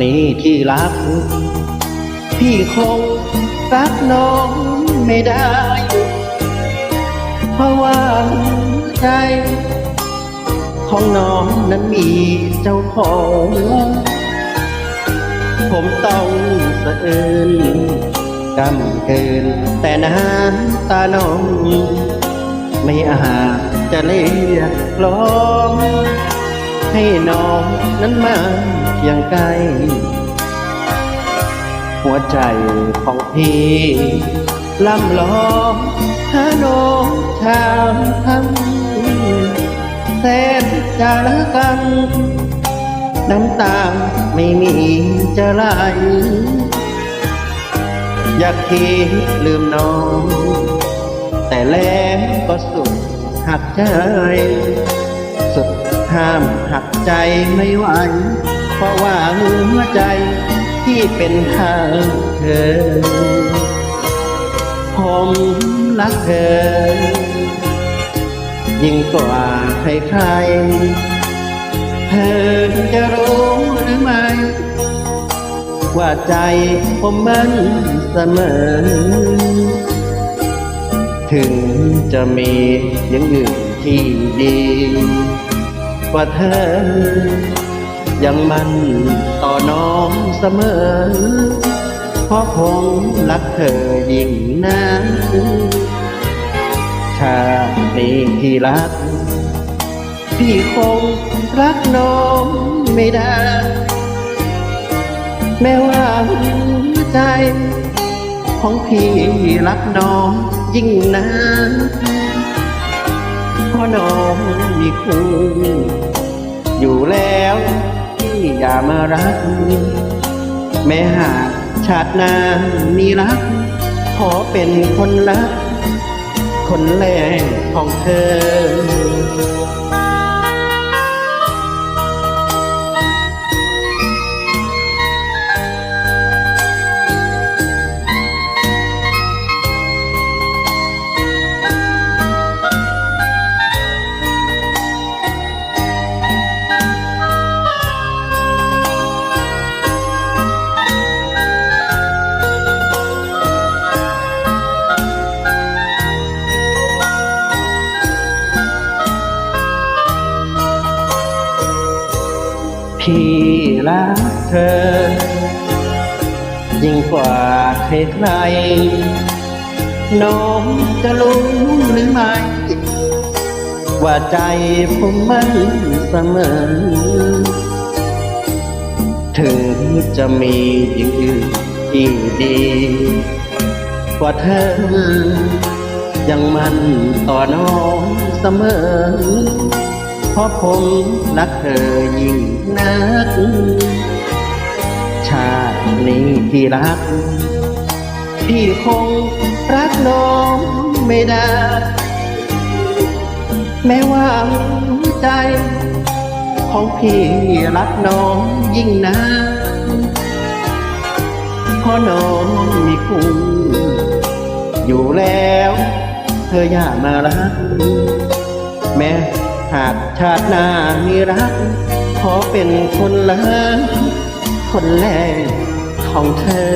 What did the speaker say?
นี้ที่รัก พี่คงรักน้องไม่ได้ เพราะว่าใจของน้องนั้นมีเจ้าของ ผมต้องสะอื้นกำเกิน แต่น้ำตาน้อง ไม่อาจจะเรียกร้อง ให้น้องนั้นมาเคียงใกล้หัวใจของพี่ล่ำล้อมหาน้องชาวทั้งแสนจะละกัน น้ำตาไม่มีจะไหลอยากคิดลืมน้อง แต่แล้วก็สุดหักใจสุด ห้ามหักใจไม่ไหว เพราะว่าหัวใจที่เป็นทางเธอ ผมรักเธอ ยิ่งกว่าใครๆ เธอจะรู้หรือไม่ว่าใจผมมันเสมอ ถึงจะมีอย่างอื่นที่ดี ว่าเธอ ยังมันต่อน้องเสมอ เพราะผมรักเธอยิ่งนักชาตินี้ที่รัก พี่คงรักน้องไม่ได้ แม้ว่าหัวใจ ของพี่รักน้องยิ่งนักเพราะน้องมีคู่ อยู่แล้วพี่อย่ามารัก แม้หากชาติหน้ามีรัก ขอเป็นคนรัก คนแรกของเธอ พี่รักเธอ ยิ่งกว่าใครใครๆน้องจะรู้หรือไม่ว่าใจผมมันเสมอ ถึงจะมีอย่างอื่นที่ดี กว่าเธอ ยังมันต่อน้องเสมอ เพราะผมรักเธอยิ่งนัก ชาตินี้ที่รัก พี่คงรักน้องไม่ได้ แม้ว่าหัวใจ ของพี่รักน้องยิ่งนักเพราะน้องมีคู่อยู่แล้ว เธออย่ามารัก แม้หากชาติหน้ามีรัก ขอเป็นคนรักคนแรกของเธอ